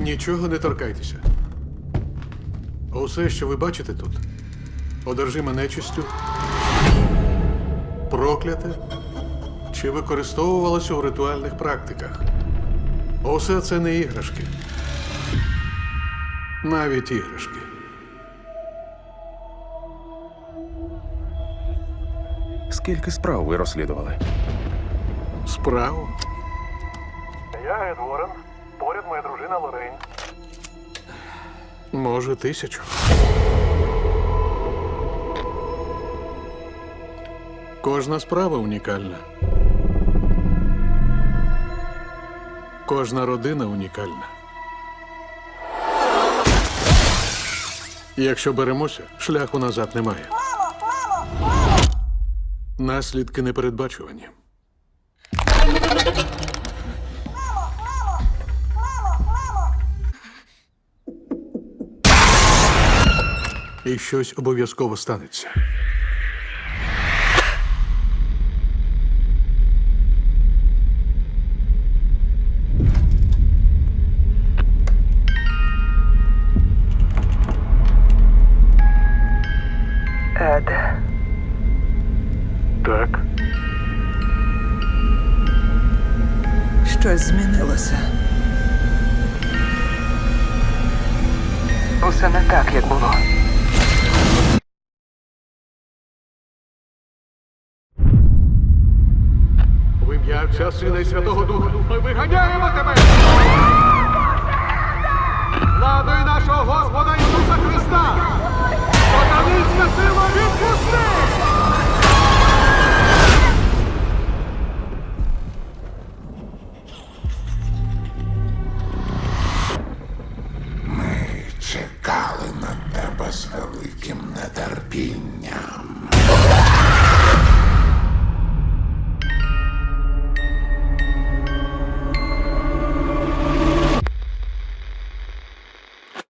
Нічого не торкайтеся. Усе, що ви бачите тут, одержиме нечистю, прокляте чи використовувалося у ритуальних практиках. Усе це не іграшки. Навіть іграшки. Скільки справ ви розслідували? Справу. Я Ед Уоррен. Може, тисячу. Кожна справа унікальна. Кожна родина унікальна. Якщо беремося, шляху назад немає. Наслідки непередбачувані. І щось обов'язково станеться. Ед, Так. щось змінилося. Усе не так, як було. Ім'я Отця Сина і Святого Духа ми виганяємо тебе!